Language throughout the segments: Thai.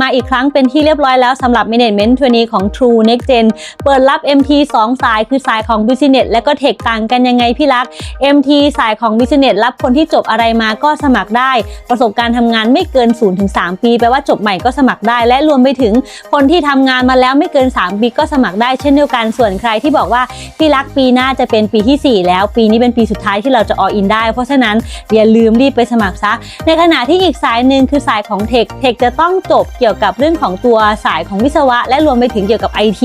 มาอีกครั้งเป็นที่เรียบร้อยแล้วสำหรับ Management ทัวนี้ของ True Next Gen เปิดรับ MT 2 สายคือสายของ Business และก็ Tech ต่างกันยังไงพี่รัก MT สายของ Business รับคนที่จบอะไรมาก็สมัครได้ ประสบการณ์ทำงานไม่เกิน 0-3 ปีแปลว่าจบใหม่ก็สมัครได้ และรวมไปถึงคนที่ทำงานมาแล้วไม่เกิน 3 ปีก็สมัครได้เช่นเดียวกันส่วนใครที่บอกว่าพี่รักปีหน้าจะเป็นปีที่ 4 แล้ว ปีนี้เป็นปีสุดท้ายที่เราจะออินได้ เพราะฉะนั้นอย่าลืมรีบไปสมัครซะในขณะที่อีกสายหนึ่งคือสายของเทคเทคจะต้องจบเกี่ยวกับเรื่องของตัวสายของวิศวะ และรวมไปถึงเกี่ยวกับ IT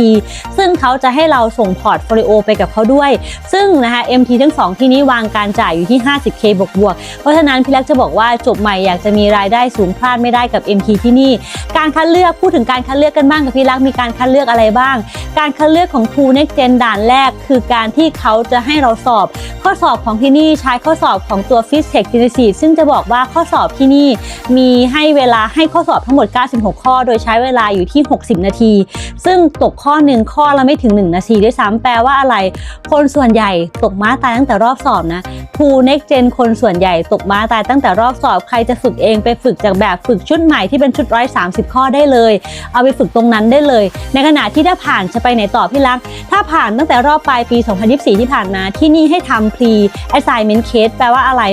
ซึ่งเขาจะให้เราส่งพอร์ตโฟลิโอไปกับเขาด้วย ซึ่งนะคะ MT ทั้งสองที่นี้วางการจ่ายอยู่ที่ 50k บวกบวกเพราะฉะนั้นพี่เล็กจะบอกว่าจบใหม่อยากจะมีรายได้สูงพลาดไม่ได้กับ MT ที่นี่ การคัดเลือกพูดถึงการคัดเลือกกันบ้างกับพี่รักมีการคัดเลือกอะไรบ้าง การคัดเลือกของ True Next Gen ด่านแรก คือการที่เขาจะให้เราสอบ ข้อสอบของที่นี่ใช้ข้อสอบของตัว p h y s i c s จิตซึ่งจะบอกว่าข้อสอบที่นี่มีให้เวลาให้ข้อสอบทั้งหมด96ข้อ โดยใช้เวลาอยู่ที่ 60 นาที ซึ่งตกข้อหนึ่งข้อละไม่ถึง 1 นาทีด้วยซ้ำแปลว่าอะไร คนส่วนใหญ่ตกม้าตายตั้งแต่รอบสอบนะ True Next Gen คนส่วนใหญ่ตกม้าตายตั้งแต่รอบสอบใครจะฝึกเองไปฝึกจากแบบฝึกชุดใหม่ที่เป็นชุด130ข้อได้เลย เอาไปฝึกตรงนั้นได้เลย ในขณะที่ถ้าผ่านจะไปไหนต่อพี่รัก ถ้าผ่านตั้งแต่รอบปลายปี 2024 ที่ผ่านมาที่นี่ให้ทำ pre assignment case แปลว่าอะไร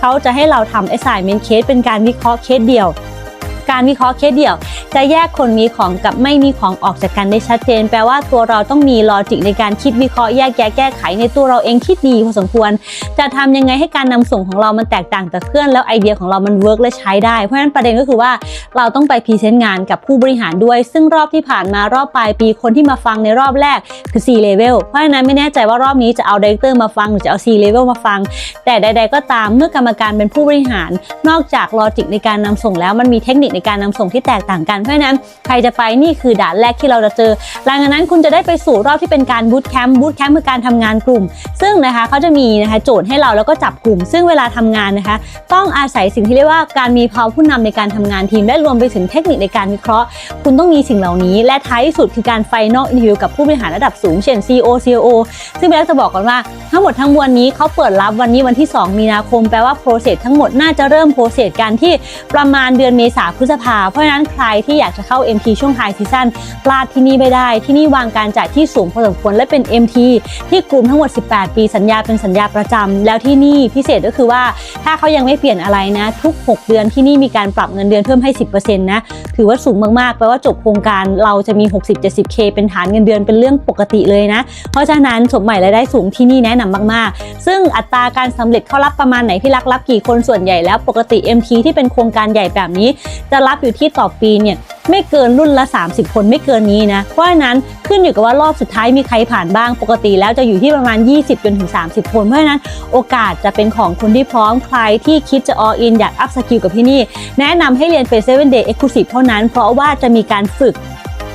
เขาจะให้เราทำ assignment case เป็นการวิเคราะห์เคสเดียว การวิเคราะห์เคสเดียว จะแยกคนมีของกับไม่มีของออกจากกันได้ชัดเจน แปลว่าตัวเราต้องมีลอจิกในการคิดวิเคราะห์แยกแยะแก้ไขในตัวเราเองคิดดีพอสมควร จะทำยังไงให้การนำส่งของเรามันแตกต่างจากเพื่อนแล้วไอเดียของเรามันเวิร์กและใช้ได้ เพราะฉะนั้นประเด็นก็คือว่าเราต้องไปพรีเซนต์งานกับผู้บริหารด้วย ซึ่งรอบที่ผ่านมารอบปลายปีคนที่มาฟังในรอบแรกคือ C level เพราะฉะนั้นไม่แน่ใจว่ารอบนี้จะเอาดีเรคเตอร์มาฟังหรือจะเอา C level มาฟัง แต่ใด ๆ ก็ตามเมื่อกรรมการเป็นผู้บริหาร นอกจากลอจิกในการนำส่งแล้วมันมีเทคนิคในการนำส่งที่แตกต่างกันเพราะนั้นใครจะไปนี่คือด่านแรกที่เราจะเจอหลังจากนั้นคุณจะได้ไปสู่รอบที่เป็นการบูตแคมป์บูตแคมป์คือการทำงานกลุ่ม ซึ่งนะคะเขาจะมีนะคะโจทย์ให้เราแล้วก็จับกลุ่ม ซึ่งเวลาทำงานนะคะ ต้องอาศัยสิ่งที่เรียกว่าการมีภาวผู้นำในการทำงานทีมและรวมไปถึงเทคนิคในการวิเคราะห์ คุณต้องมีสิ่งเหล่านี้ และท้ายที่สุดคือการไฟนอลอินทิวกับผู้บริหารระดับสูงเช่น CEO COO ซึ่งพี่แล้จะบอกก่อนว่าทั้งหมดทั้งมวลนี้เขาเปิดรับวันนี้วันที่ 2 มีนาคมแปลว่าโปรเซสทั้งหมดน่าจะเริ่มโปรเซสกันที่ประมาณเดือนเมษาพฤษภา เพราะฉะนั้นใครที่อยากจะเข้า MT ช่วงไฮซีซั่นพลาดที่นี่ไม่ได้ ที่นี่วางการจ่ายที่สูงพอสมควรและเป็น MT ที่กลุ่มทั้งหมด 18 ปีสัญญาเป็นสัญญาประจำแล้วที่นี่พิเศษก็คือว่าถ้าเขายังไม่เปลี่ยนอะไรนะ ทุก 6 เดือนที่นี่มีการปรับเงินเดือนเพิ่มให้ 10%นะถือว่าสูงมากๆแปลว่าจบโครงการเราจะมี 60-70k เป็นฐานเงินเดือนเป็นเรื่องปกติเลยนะ เพราะฉะนั้นจบใหม่รายได้สูงที่นี่แนะนำมากๆ ซึ่งอัตราการสำเร็จเขารับประมาณไหนพี่รักรับกี่คนส่วนใหญ่แล้วปกติ MT ที่เป็นโครงการใหญ่แบบนี้จะรับอยู่ที่ต่อปีเนี่ยไม่เกินรุ่นละ 30 คนไม่เกินนี้นะ เพราะฉะนั้นขึ้นอยู่กับว่ารอบสุดท้ายมีใครผ่านบ้างปกติแล้วจะอยู่ที่ประมาณ 20 จนถึง 30 คน เพราะฉะนั้นโอกาสจะเป็นของคนที่พร้อมใครที่คิดจะอออินอยากอัพสกิลกับที่นี่ แนะนำให้เรียนเป็น 7 day exclusive เท่านั้น เพราะว่าจะมีการฝึก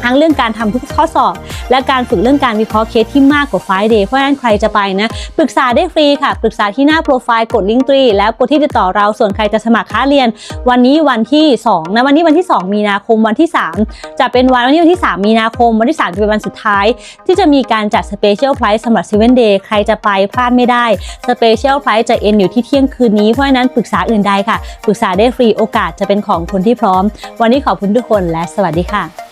ทั้งเรื่องการทำทุกข้อสอบ และการฝึกเรื่องการวิเคราะห์เคสที่มากกว่าไฟเดย์เพราะฉะนั้นใครจะไปนะปรึกษาได้ฟรีค่ะ ปรึกษาที่หน้าโปรไฟล์กดลิงก์ตรีแล้วกดที่ติดต่อเราส่วนใครจะสมัครค้าเรียน วันนี้วันที่2นะวันนี้วันที่ 2 มีนาคมวันที่ 3 จะเป็นวันวันนี้วันที่ 3 มีนาคม วันที่ 3 จะเป็นวันสุดท้าย ที่จะมีการจัดสเปเชียลไพรส์สำหรับ 7 day ใครจะไปพลาดไม่ได้สเปเชียลไพรส์จะเอ็นอยู่ที่เที่ยงคืนนี้เพราะฉะนั้นปรึกษาอื่นใดค่ะปรึกษาได้ฟรีโอกาสจะเป็นของคนที่พร้อม วันนี้ขอบคุณทุกคนและสวัสดีค่ะ